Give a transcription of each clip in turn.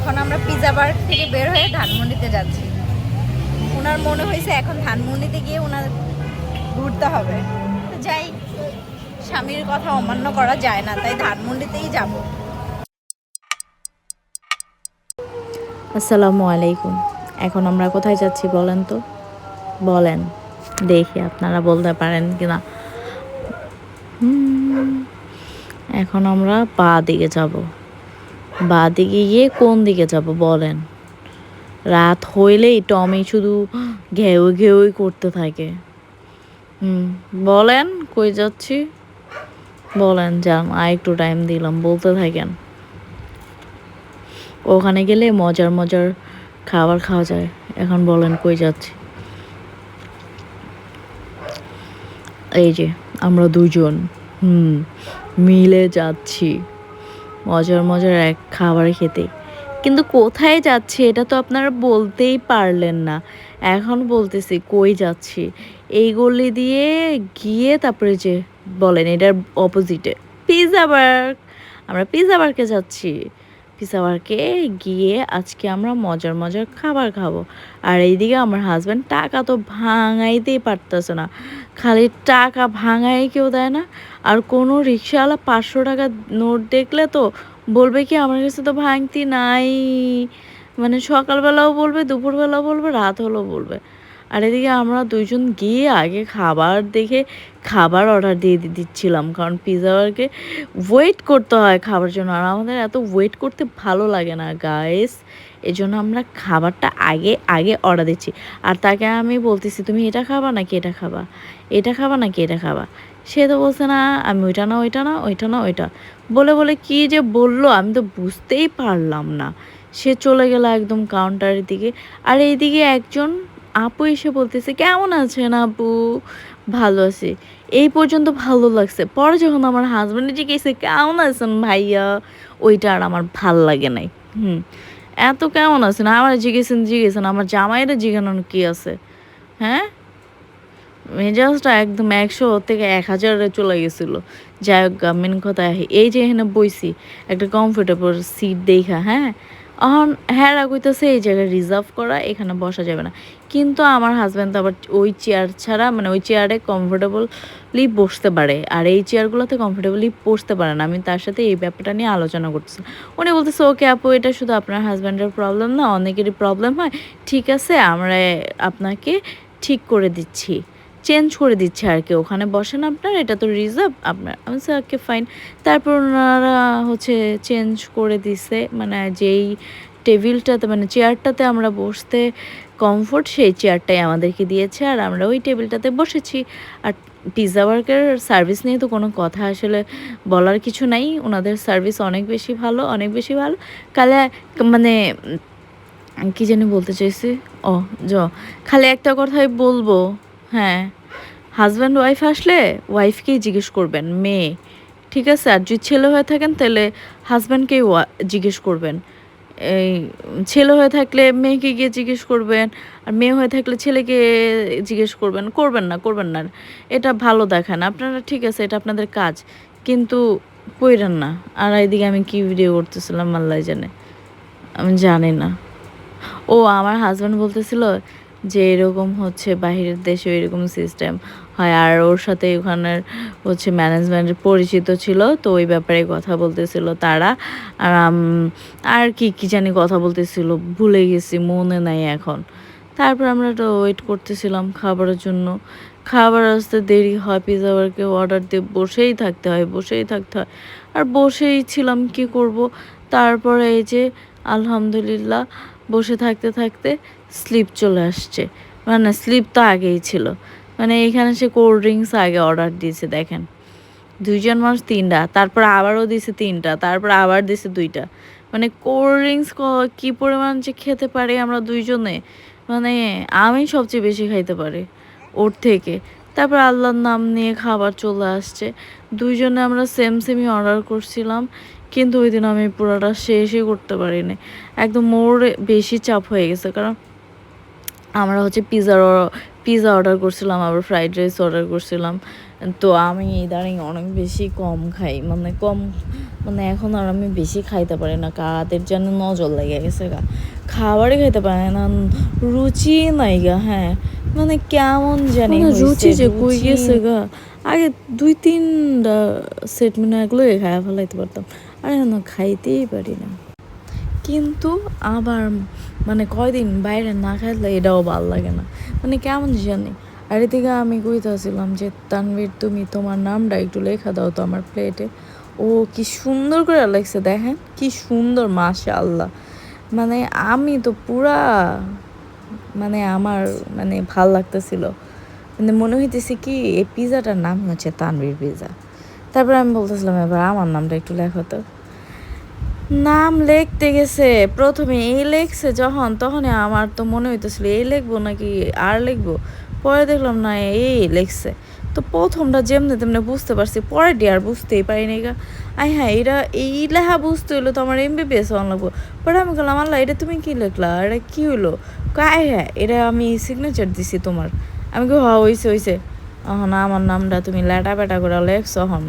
এখন আমরা পিজা বার থেকে বের হয়ে ধানমন্ডিতে যাচ্ছি। ওনার মনে হয়েছে এখন ধানমন্ডিতে গিয়ে ওনার ঘুরতে হবে। তো যাই, স্বামীর কথা অমান্য করা যায় না, তাই ধানমন্ডিতেই যাব। আসসালামু আলাইকুম। এখন আমরা কোথায় যাচ্ছি বলেন তো? বলেন, দেখি আপনারা বলতে পারেন কি না এখন আমরা পা দিকে যাব। বা দিকে গিয়ে কোন দিকে যাব বলেন। রাত হইলেই টমি শুধু ঘেউ ঘেউই করতে থাকে। হুম, বলেন, কই যাচ্ছি? বলেন, যান আর একটু টাইম দিলাম, বলতে থাকেন। ওখানে গেলে মজার মজার খাবার খাওয়া যায়। এখন বলেন, কই যাচ্ছি? এই যে, আমরা দুজন হুম, মিলে যাচ্ছি। মজার মজার এক খাবার খেতে। কিন্তু কোথায় যাচ্ছে এটা তো আপনারা বলতেই পারলেন না। এখন বলতেছি, কই যাচ্ছি? এই গলি দিয়ে গিয়ে তারপরে যে বলেন এটার অপোজিটে পিজা বার্গ আমরা পিজা বার্গে যাচ্ছি। পিজা বার্গে গিয়ে আজকে আমরা মজার মজার খাবার খাব। আর এইদিকে আমার হাজব্যান্ড টাকা তো ভাঙাইতেই পারতেছে না। খালি টাকা ভাঙাই কেউ দেয় না। আর কোনো রিক্সাওয়ালা পাঁচশো টাকা নোট দেখলে তো বলবে কি, আমার কাছে তো ভাঙতি নাই। মানে সকালবেলাও বলবে, দুপুরবেলাও বলবে রাত হলেও বলবে। আর এদিকে আমরা দুইজন গিয়ে আগে খাবার দেখে খাবার অর্ডার দিয়ে দিচ্ছিলাম, কারণ পিৎজাকে ওয়েট করতে হয় খাবার জন্য। আর আমাদের এত ওয়েট করতে ভালো লাগে না গাইস এই জন্য আমরা খাবারটা আগে আগে অর্ডার দিচ্ছি। আর তাকে আমি বলতেছি, তুমি এটা খাবা নাকি এটা খাবা? এটা খাবা নাকি এটা খাবা? সে তো বলছে, না, আমি ওইটা না ওইটা না ওইটা না, ওইটা। বলে বলে, কি যে বলল? আমি তো বুঝতেই পারলাম না। সে চলে গেল একদম কাউন্টারের দিকে। আর এইদিকে একজন আপু এসে বলতেছে, কেমন আছেন আপু? ভালো আছি। এই পর্যন্ত ভালো লাগছে। পরে যখন আমার হাজব্যান্ড জিজ্ঞেসে কেমন আছেন ভাইয়া? ওইটা আর আমার ভালো লাগে নাই। হুম। এত কেমন আছেন? আমার জিজ্ঞেসেন জিজ্ঞেসেন, আমার জামাইরা জিজ্ঞানোর কি আছে? হ্যাঁ? মেজাজটা একদম একশো থেকে এক হাজারে চলে গেছিল। যাই হোক মেন কথা এই যে এখানে বইছি, একটা কমফোর্টেবল সিট দেখা হ্যাঁ? এখন হ্যাঁ কইতেছে এই জায়গায় রিজার্ভ করা, এখানে বসা যাবে না। কিন্তু আমার হাজব্যান্ড তো আবার ওই চেয়ার ছাড়া মানে ওই চেয়ারে কমফোর্টেবলি বসতে পারে। আর এই চেয়ারগুলোতে কমফোর্টেবলি বসতে পারে না। আমি তার সাথে এই ব্যাপারটা নিয়ে আলোচনা করতেছি। উনি বলতেছে, ওকে আপু, এটা শুধু আপনার হাজব্যান্ডের প্রবলেম না, অনেকেরই প্রবলেম হয়। ঠিক আছে, আমরা আপনাকে ঠিক করে দিচ্ছি। চেঞ্জ করে দিচ্ছে আর কি। ওখানে বসেন আপনার, এটা তো রিজার্ভ আপনার, আমি ওকে ফাইন তারপর ওনারা হচ্ছে চেঞ্জ করে দিছে। মানে যেই টেবিলটাতে মানে চেয়ারটাতে আমরা বসতে কমফোর্ট সেই চেয়ারটাই আমাদেরকে দিয়েছে, আর আমরা ওই টেবিলটাতে বসেছি। আর পিৎজা ওয়ার্কের সার্ভিস নিয়ে তো কোনো কথা আসলে বলার কিছু নাই। ওনাদের সার্ভিস অনেক বেশি ভালো, অনেক বেশি ভালো। কালে মানে কি জানি বলতে চাইছি? ও, জ, খালি একটা কথাই বলব। হ্যাঁ হাজব্যান্ড ওয়াইফ আসলে ওয়াইফকেই জিজ্ঞেস করবেন, মেয়ে। ঠিক আছে? আর যদি ছেলে হয়ে থাকেন, তাহলে হাজব্যান্ডকেই জিজ্ঞেস করবেন। এই ছেলে হয়ে থাকলে মেয়েকে গিয়ে জিজ্ঞেস করবেন, আর মেয়ে হয়ে থাকলে ছেলেকে জিজ্ঞেস করবেন করবেন না করবেন না। এটা ভালো দেখান আপনারা ঠিক আছে, এটা আপনাদের কাজ। কিন্তু কইরেন না। আর এইদিকে আমি কি ভিডিও করতেছিলাম, আল্লাহ জানে। আমি জানি না। ও, আমার হাজব্যান্ড বলতেছিল যে এরকম হচ্ছে বাহিরের দেশে এরকম সিস্টেম হয়। আর ওর সাথে ওখানের হচ্ছে ম্যানেজমেন্টের পরিচিত ছিল, তো ওই ব্যাপারে কথা বলতেছিল তারা। আর কি কি জানি কথা বলতেছিল, ভুলে গেছি, মনে নাই এখন। তারপর আমরা তো ওয়েট করতেছিলাম খাবারের জন্য। খাবার আসতে দেরি হয় পিৎজা বার্গে অর্ডার দিয়ে বসেই থাকতে হয়, বসেই থাকতে হয়। আর বসেই ছিলাম, কি করব? তারপরে এই যে, আলহামদুলিল্লাহ, বসে থাকতে থাকতে স্লিপ চলে আসছে। মানে স্লিপ তো আগেই ছিল। মানে এখানে সে কোল্ড ড্রিঙ্কস আগে অর্ডার দিয়েছে, দেখেন। দুইজন মানুষ তিনটা, তারপর আবারও দিছে তিনটা, তারপর আবার দিছে দুইটা। মানে কোল্ড ড্রিঙ্কস কী পরিমাণ যে খেতে পারি আমরা দুইজনে? মানে আমি সবচেয়ে বেশি খাইতে পারি ওর থেকে। তারপর আল্লাহর নাম নিয়ে খাবার চলে আসছে। দুইজনে আমরা সেম সেমই অর্ডার করছিলাম, কিন্তু ওই দিন আমি পুরোটা শেষই করতে পারিনি। একদম মোর বেশি চাপ হয়ে গেছে, কারণ আমরা হচ্ছে পিৎজার পিৎজা অর্ডার করছিলাম আবার ফ্রাইড রাইস অর্ডার করছিলাম। তো আমি ইদানিং অনেক বেশি কম খাই। মানে কম মানে এখন আর আমি বেশি খাইতে পারি না। কাদের যেন নজর লেগে গেছে গা। খাবারই খাইতে পারি না। রুচি নাই গা হ্যাঁ। মানে কেমন জানি মানে রুচি যে কই গেছে গা। আগে দুই তিনটা সেট মানে এগুলোই খাইয়া ফেলাইতে পারতাম। আর এখন খাইতেই পারি না। কিন্তু আবার মানে কয়দিন বাইরে না খাইলে এটাও ভালো লাগে না। মানে কেমন জানি। আর এদিকে আমি কইতাছিলাম যে, তানভীর তুমি তোমার নামটা একটু লেখা দাও তো আমার প্লেটে ও কি সুন্দর করে লেখছে, দেখেন? কি সুন্দর মাশা আল্লাহ মানে আমি তো পুরা মানে আমার মানে ভালো লাগতেছিল। মানে মনে হইতেছে কি, এই পিজাটার নাম হচ্ছে তানভীর পিজা তারপরে আমি বলতেছিলাম, এবার আমার নামটা একটু লেখো তো। নাম লিখতে গেছে। প্রথমে এই লেখছে যখন, তখনই আমার তো মনে হইতেছিল, এই লিখব নাকি আর লিখব? পরে দেখলাম, না, এই লিখছে। তো প্রথমটা যেমনি তেমনি বুঝতে পারছি পরে পরেরটি আর বুঝতেই পারিনি গা। আই হ্যাঁ এটা এই লেখা বুঝতে হইল তো আমার এমবিবিএস হওয়ান লাগবো। পরে আমি বললাম, আল্লাহ, এটা তুমি কি লিখলা? এটা কী হইল? আই হ্যাঁ এটা আমি সিগনেচার দিছি তোমার। আমি কই হ্যাঁ হইছে হইছে। এখন আমার নামটা তুমি ল্যাটা প্যাটা করে লেখছ, এখন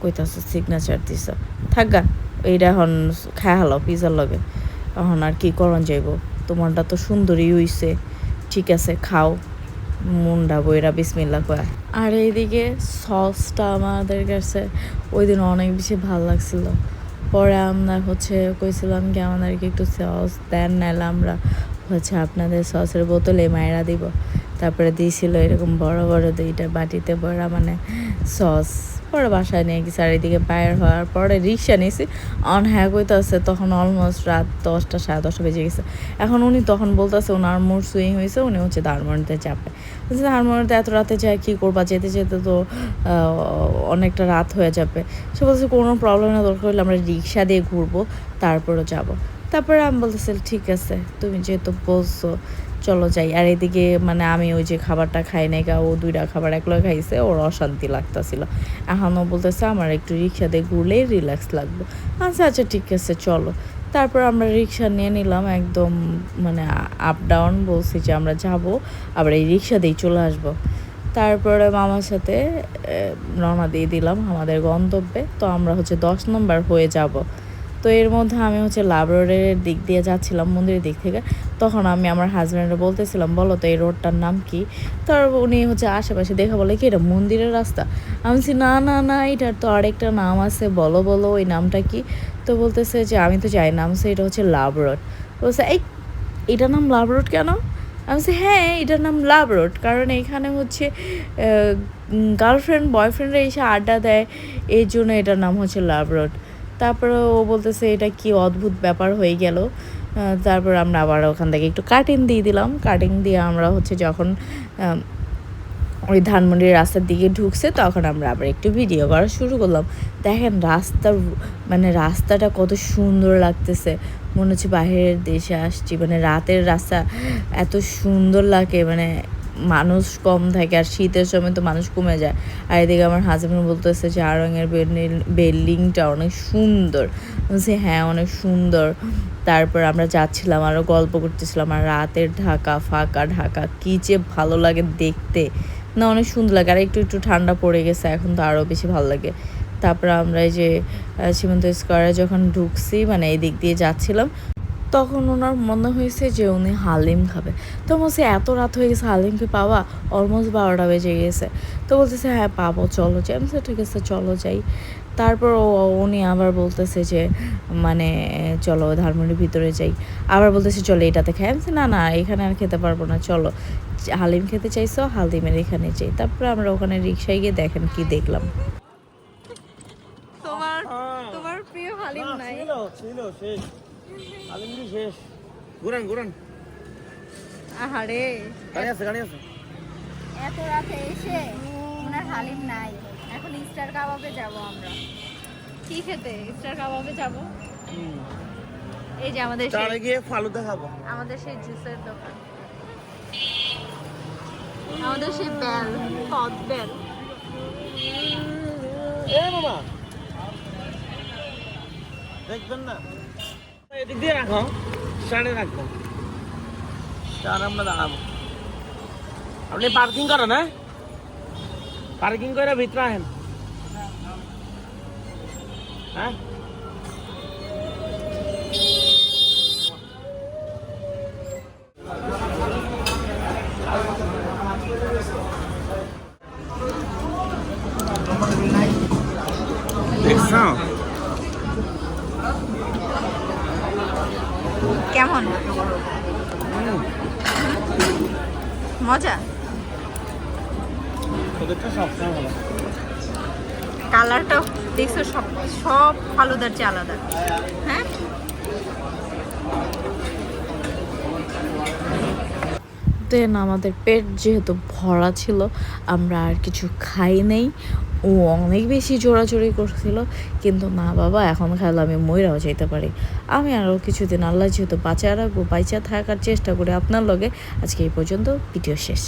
কইতাছ সিগনেচার দিছ। থাকা এইটা এখন খায় হলো পিজার লগে। এখন আর কি করন যাইব? তোমারটা তো সুন্দরই হইছে। ঠিক আছে, খাও। মুন্ডা বইরা বিসমিল্লা কয়া। আর এইদিকে সসটা আমাদের কাছে ওই দিন অনেক বেশি ভালো লাগছিল। পরে আমরা হচ্ছে কইছিলাম কি, আমাদেরকে একটু সস দেন নাহলে আমরা হচ্ছে আপনাদের সসের বোতলে মায়েরা দিব। তারপরে দিয়েছিল এরকম বড় বড় দুইটা বাটিতে বড়া মানে সস। পরে বাসায় নিয়ে গেছি আর এদিকে বাইর হওয়ার পরে রিক্সা নিয়েছি। অন হ্যাঁ কইতাছে তখন অলমোস্ট রাত দশটা, সাড়ে দশটা বেজে গেছে। এখন উনি তখন বলতেছে, ওনার মুড সুইং হয়েছে, উনি হচ্ছে ধারমন্ডিতে চাপে। বলছে এত রাতে যায়, কী করবা? যেতে যেতে তো অনেকটা রাত হয়ে যাবে। সে বলছে কোনো প্রবলেম না, দরকার হলে আমরা রিক্সা দিয়ে ঘুরবো তারপরে যাব। তারপরে আমি বলতেছি, ঠিক আছে, তুমি যেহেতু বলছো চলো যাই। আর এদিকে মানে আমি ওই যে খাবারটা খাই নাই গা, ও দুইটা খাবার একলা খাইছে, ওর অশান্তি লাগতাছিল। এখনও বলতেছে আমার একটু রিক্সা দিয়ে ঘুরলেই রিল্যাক্স লাগবে। আচ্ছা আচ্ছা ঠিক আছে, চলো। তারপর আমরা রিক্সা নিয়ে নিলাম, একদম মানে আপ ডাউন বলছি যে আমরা যাব, আবার এই রিক্সা দিয়েই চলে আসব। তারপরে মামার সাথে রওনা দিয়ে দিলাম আমাদের গন্তব্যে। তো আমরা হচ্ছে দশ নম্বর হয়ে যাব। তো এর মধ্যে আমি হচ্ছে লাভ রোডের দিক দিয়ে যাচ্ছিলাম, মন্দিরের দিক থেকে। তখন আমি আমার হাজব্যান্ডে বলতেছিলাম, বলো তো এই রোডটার নাম কি? তার উনি হচ্ছে আশেপাশে দেখা বলে, কি এটা মন্দিরের রাস্তা? আমি বলছি, না না না, এটার তো আরেকটা নাম আছে, বলো বলো, ওই নামটা কি? তো বলতেছে যে, আমি তো যাই নাম সে এটা হচ্ছে লাভ রোড বলছে, এই, এটার নাম লাভ রোড কেন? আমি বলছি হ্যাঁ এটার নাম লাভ রোড কারণ এখানে হচ্ছে গার্লফ্রেন্ড বয়ফ্রেন্ডরা এসে আড্ডা দেয় এই জন্য এটার নাম হচ্ছে লাভ রোড তারপরে ও বলতেছে, এটা কি অদ্ভুত ব্যাপার হয়ে গেল। তারপর আমরা আবার ওখান থেকে একটু কাটিং দিয়ে দিলাম। কাটিং দিয়ে আমরা হচ্ছে যখন ওই ধানমন্ডির রাস্তার দিকে ঢুকছে, তখন আমরা আবার একটু ভিডিও করা শুরু করলাম। দেখেন রাস্তার মানে রাস্তাটা কত সুন্দর লাগতেছে। মনে হচ্ছে বাইরের দেশে আসছি মানে রাতের রাস্তা এত সুন্দর লাগে মানে মানুষ কম থাকে আর শীতের সময় তো মানুষ কমে যায়। আর এদিকে আমার হাজব্যান্ড বলতেছে যে, আরঙের বিল্ডিংটা অনেক সুন্দর। বলছি হ্যাঁ অনেক সুন্দর। তারপর আমরা যাচ্ছিলাম আরও গল্প করতেছিলাম, আর রাতের ঢাকা, ফাঁকা ঢাকা, কী যে ভালো লাগে দেখতে। না, অনেক সুন্দর লাগে, আর একটু একটু ঠান্ডা পড়ে গেছে, এখন তো আরও বেশি ভালো লাগে। তারপর আমরা এই যে সীমান্ত স্কোয়ারে যখন ঢুকছি মানে এই দিক দিয়ে যাচ্ছিলাম তখন ওনার মনে হয়েছে যে উনি হালিম খাবে। তো বলছে এত রাত হয়ে গেছে হালিম কি পাওয়া অলমোস্ট বারোটা বেজে গেছে। তো বলতেছে হ্যাঁ পাবো চলো। যাই আমি ঠিক আছে চলো যাই। তারপর ও- উনি আবার বলতেছে যে মানে চলো ধানমন্ডির ভিতরে যাই। আবার বলতেছে চলো এটাতে খাই। আমি না না এখানে আর খেতে পারব না চলো। হালিম খেতে চাইছো? হালিমের এখানে যাই। তারপরে আমরা ওখানে রিক্সায় গিয়ে দেখেন কি দেখলাম। তোমার তোমার প্রিয় হালিম নাই। ছিল ছিল শেষ। আলমগীর শেষ। ঘুরান ঘুরান। আহারে। গাড়ি আছে গাড়ি আছে। এত রাতে এসে ওনার হালিম নাই। এখন স্টার কাবাবে যাব আমরা। কি খেতে? স্টার কাবাবে যাব? এই যে আমাদের তার গিয়ে ফালুদা খাব আমাদের সেই জুসের দোকান। আমাদের সেই বেল কদ বেল। এ বাবা দেখবেন না। এদিক দিয়ে রাখো। স্ট্যান্ডে রাখব। স্ট্যান্ড আমরা দাঁড়াবো। আপনি পার্কিং করেন হ্যাঁ? পার্কিং করে ভিতরে আহেন হ্যাঁ? দেখছ কেমন? মজা? কালারটা দেখছ সব সব ফালুদার চেয়ে আলাদা। হ্যাঁ? দেন আমাদের পেট যেহেতু ভরা ছিল আমরা আর কিছু খাই নেই। ও অনেক বেশি জোড়াজোড়ি করছিল। কিন্তু না বাবা, এখন খেলা আমি ময়রাও যেতে পারি। আমি আরও কিছুদিন আল্লাহ যেহেতু বাঁচা রাখব বাইচা থাকার চেষ্টা করি আপনার লগে। আজকে এই পর্যন্ত, ভিডিও শেষ।